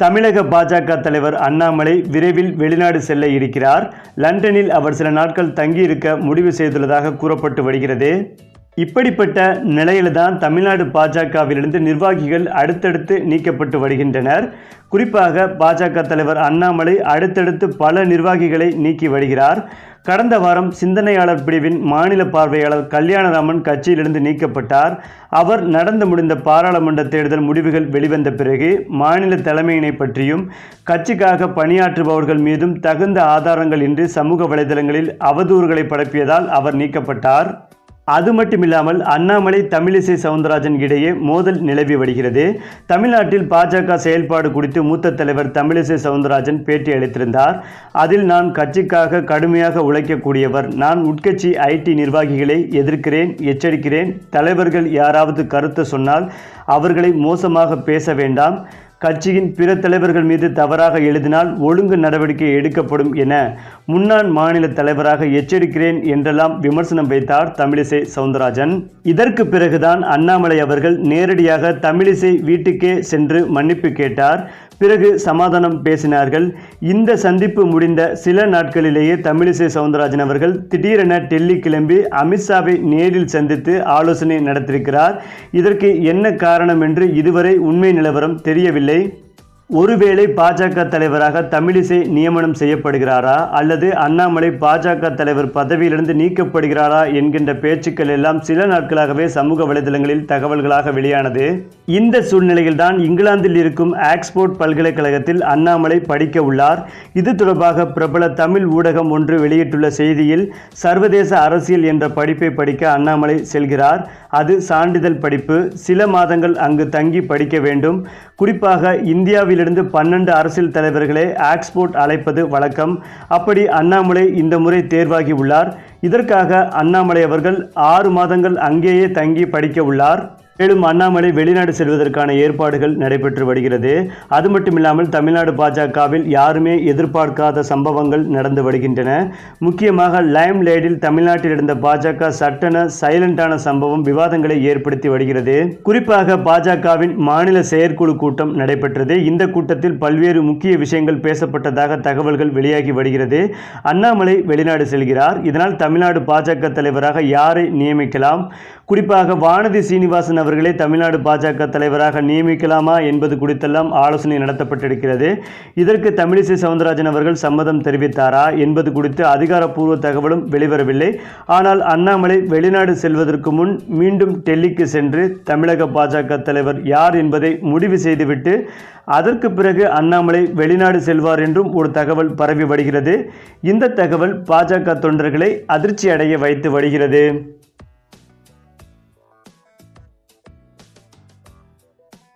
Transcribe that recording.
தமிழக பாஜக தலைவர் அண்ணாமலை விரைவில் வெளிநாடு செல்ல இருக்கிறார். லண்டனில் அவர் சில நாட்கள் தங்கியிருக்க முடிவு செய்துள்ளதாக கூறப்பட்டு வருகிறது. இப்படிப்பட்ட நிலையில்தான் தமிழ்நாடு பாஜகவிலிருந்து நிர்வாகிகள் அடுத்தடுத்து நீக்கப்பட்டு வருகின்றனர். குறிப்பாக பாஜக தலைவர் அண்ணாமலை அடுத்தடுத்து பல நிர்வாகிகளை நீக்கி வருகிறார். கடந்த வாரம் சிந்தனையாளர் பிரிவின் மாநில பார்வையாளர் கல்யாணராமன் கட்சியிலிருந்து நீக்கப்பட்டார். அவர் நடந்து முடிந்த பாராளுமன்ற தேர்தல் முடிவுகள் வெளிவந்த பிறகு மாநில தலைமையினை பற்றியும் கட்சிக்காக பணியாற்றுபவர்கள் மீதும் தகுந்த ஆதாரங்கள் இன்றி சமூக வலைதளங்களில் அவதூறுகளை பரப்பியதால் அவர் நீக்கப்பட்டார். அது மட்டும் இல்லாமல் அண்ணாமலை தமிழிசை சவுந்தரராஜன் இடையே மோதல் நிலவி வருகிறது. தமிழ்நாட்டில் பாஜக செயல்பாடு குறித்து மூத்த தலைவர் தமிழிசை சவுந்தரராஜன் பேட்டி அளித்திருந்தார். அதில் நான் கட்சிக்காக கடுமையாக உழைக்கக்கூடியவர். நான் உட்கட்சி ஐடி நிர்வாகிகளை எதிர்க்கிறேன் எச்சரிக்கிறேன். தலைவர்கள் யாராவது கருத்து சொன்னால் அவர்களை மோசமாக பேச வேண்டாம். கட்சியின் பிற தலைவர்கள் மீது தவறாக எழுதினால் ஒழுங்கு நடவடிக்கை எடுக்கப்படும் என முன்னாள் மாநில தலைவராக எச்சரிக்கிறேன் என்றெல்லாம் விமர்சனம் வைத்தார் தமிழிசை சவுந்தரராஜன். இதற்கு பிறகுதான் அண்ணாமலை அவர்கள் நேரடியாக தமிழிசை வீட்டுக்கே சென்று மன்னிப்பு கேட்டார். பிறகு சமாதானம் பேசினார்கள். இந்த சந்திப்பு முடிந்த சில நாட்களிலேயே தமிழிசை சவுந்தரராஜன் அவர்கள் திடீரென டெல்லி கிளம்பி அமித்ஷாவை நேரில் சந்தித்து ஆலோசனை நடத்தியிருக்கிறார். இதற்கு என்ன காரணம் என்று இதுவரை உண்மை நிலவரம் தெரியவில்லை. ஒருவேளை பாஜக தலைவராக தமிழிசை நியமனம் செய்யப்படுகிறாரா அல்லது அண்ணாமலை பாஜக தலைவர் பதவியிலிருந்து நீக்கப்படுகிறாரா என்கின்ற பேச்சுக்கள் எல்லாம் சில நாட்களாகவே சமூக வலைதளங்களில் தகவல்களாக வெளியானது. இந்த சூழ்நிலையில்தான் இங்கிலாந்தில் இருக்கும் ஆக்ஸ்போர்ட் பல்கலைக்கழகத்தில் அண்ணாமலை படிக்க உள்ளார். இது தொடர்பாக பிரபல தமிழ் ஊடகம் ஒன்று வெளியிட்டுள்ள செய்தியில் சர்வதேச அரசியல் என்ற படிப்பை படிக்க அண்ணாமலை செல்கிறார். அது சான்றிதழ் படிப்பு. சில மாதங்கள் அங்கு தங்கி படிக்க வேண்டும். குறிப்பாக இந்தியாவிலிருந்து பன்னெண்டு அரசியல் தலைவர்களை ஆக்ஸ்போர்ட் அழைப்பது வழக்கம். அப்படி அண்ணாமலை இந்த முறை தேர்வாகி உள்ளார். இதற்காக அண்ணாமலை அவர்கள் ஆறு மாதங்கள் அங்கேயே தங்கி படிக்க உள்ளார். மேலும் அண்ணாமலை வெளிநாடு செல்வதற்கான ஏற்பாடுகள் நடைபெற்று வருகிறது. அது மட்டுமில்லாமல் தமிழ்நாடு பாஜகவில் யாருமே எதிர்பார்க்காத சம்பவங்கள் நடந்து வருகின்றன. முக்கியமாக லைம் லேடில் தமிழ்நாட்டில் இருந்த பாஜக சட்டென சைலண்டான சம்பவம் விவாதங்களை ஏற்படுத்தி வருகிறது. குறிப்பாக பாஜகவின் மாநில செயற்குழு கூட்டம் நடைபெற்றது. இந்த கூட்டத்தில் பல்வேறு முக்கிய விஷயங்கள் பேசப்பட்டதாக தகவல்கள் வெளியாகி வருகிறது. அண்ணாமலை வெளிநாடு செல்கிறார். இதனால் தமிழ்நாடு பாஜக தலைவராக யாரை நியமிக்கலாம்? குறிப்பாக வானதி சீனிவாசன் அவர்களை தமிழ்நாடு பாஜக தலைவராக நியமிக்கலாமா என்பது குறித்தெல்லாம் ஆலோசனை நடத்தப்பட்டிருக்கிறது. இதற்கு தமிழிசை சவுந்தரராஜன் அவர்கள் சம்மதம் தெரிவித்தாரா என்பது குறித்து அதிகாரப்பூர்வ தகவலும் வெளிவரவில்லை. ஆனால் அண்ணாமலை வெளிநாடு செல்வதற்கு முன் மீண்டும் டெல்லிக்கு சென்று தமிழக பாஜக தலைவர் யார் என்பதை முடிவு செய்துவிட்டு அதற்கு பிறகு அண்ணாமலை வெளிநாடு செல்வார் என்றும் ஒரு தகவல் பரவி வருகிறது. இந்த தகவல் பாஜக தொண்டர்களை அதிர்ச்சி அடைய வைத்து வருகிறது.